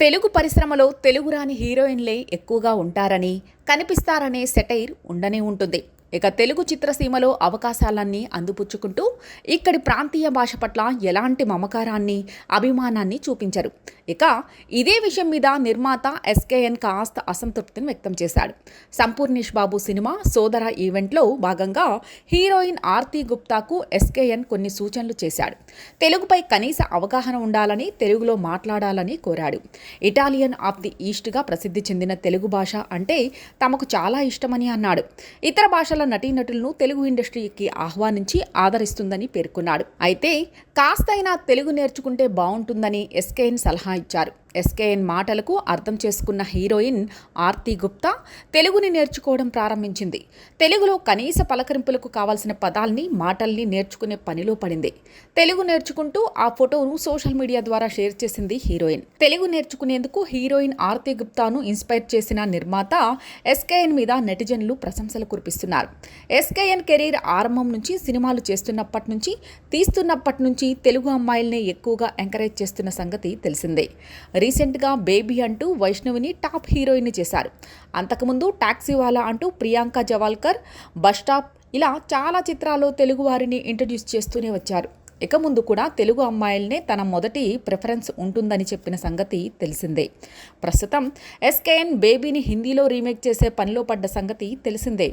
తెలుగు పరిశ్రమలో తెలుగు రాని హీరోయిన్లే ఎక్కువగా ఉంటారని కనిపిస్తారనే సెటైర్ ఉండనే ఉంటుంది. ఇక తెలుగు చిత్రసీమలో అవకాశాలన్నీ అందిపుచ్చుకుంటూ ఇక్కడి ప్రాంతీయ భాష పట్ల ఎలాంటి మమకారాన్ని అభిమానాన్ని చూపించరు. ఇక ఇదే విషయం మీద నిర్మాత ఎస్కేఎన్ కాస్త అసంతృప్తిని వ్యక్తం చేశాడు. సంపూర్ణేష్ బాబు సినిమా సోదర ఈవెంట్లో భాగంగా హీరోయిన్ ఆర్తి గుప్తాకు ఎస్కేఎన్ కొన్ని సూచనలు చేశాడు. తెలుగుపై కనీస అవగాహన ఉండాలని తెలుగులో మాట్లాడాలని కోరాడు. ఇటాలియన్ ఆఫ్ ది ఈస్ట్గా ప్రసిద్ధి చెందిన తెలుగు భాష అంటే తమకు చాలా ఇష్టమని అన్నాడు. ఇతర భాష లక్షల నటీనటులను తెలుగు ఇండస్ట్రీకి ఆహ్వానించి ఆదరిస్తుందని పేర్కొన్నాడు. అయితే కాస్తైనా తెలుగు నేర్చుకుంటే బాగుంటుందని ఎస్కేఎన్ సలహా ఇచ్చారు. ఎస్కేఎన్ మాటలకు అర్థం చేసుకున్న హీరోయిన్ ఆర్తి గుప్తా తెలుగుని నేర్చుకోవడం ప్రారంభించింది. తెలుగులో కనీస పలకరింపులకు కావాల్సిన పదాల్ని మాటల్ని నేర్చుకునే పనిలో పడింది. తెలుగు నేర్చుకుంటూ ఆ ఫోటోను సోషల్ మీడియా ద్వారా షేర్ చేసింది హీరోయిన్. తెలుగు నేర్చుకునేందుకు హీరోయిన్ ఆర్తి గుప్తాను ఇన్స్పైర్ చేసిన నిర్మాత ఎస్కేఎన్ మీద నెటిజన్లు ప్రశంసలు కురిపిస్తున్నారు. ఎస్కేఎన్ కెరీర్ ఆరంభం నుంచి సినిమాలు చేస్తున్నప్పటి నుంచి తీస్తున్నప్పటి నుంచి తెలుగు అమ్మాయిల్ని ఎక్కువగా ఎంకరేజ్ చేస్తున్న సంగతి తెలిసిందే. రీసెంట్గా బేబీ అంటూ వైష్ణవిని టాప్ హీరోయిన్ చేశారు. అంతకుముందు టాక్సీవాలా అంటూ ప్రియాంక జవాల్కర్ బస్టాప్ ఇలా చాలా చిత్రాల్లో తెలుగు వారిని ఇంట్రడ్యూస్ చేస్తూనే వచ్చారు. ఇక ముందు కూడా తెలుగు అమ్మాయిలనే తన మొదటి ప్రిఫరెన్స్ ఉంటుందని చెప్పిన సంగతి తెలిసిందే. ప్రస్తుతం ఎస్కేఎన్ బేబీని హిందీలో రీమేక్ చేసే పనిలో పడ్డ సంగతి తెలిసిందే.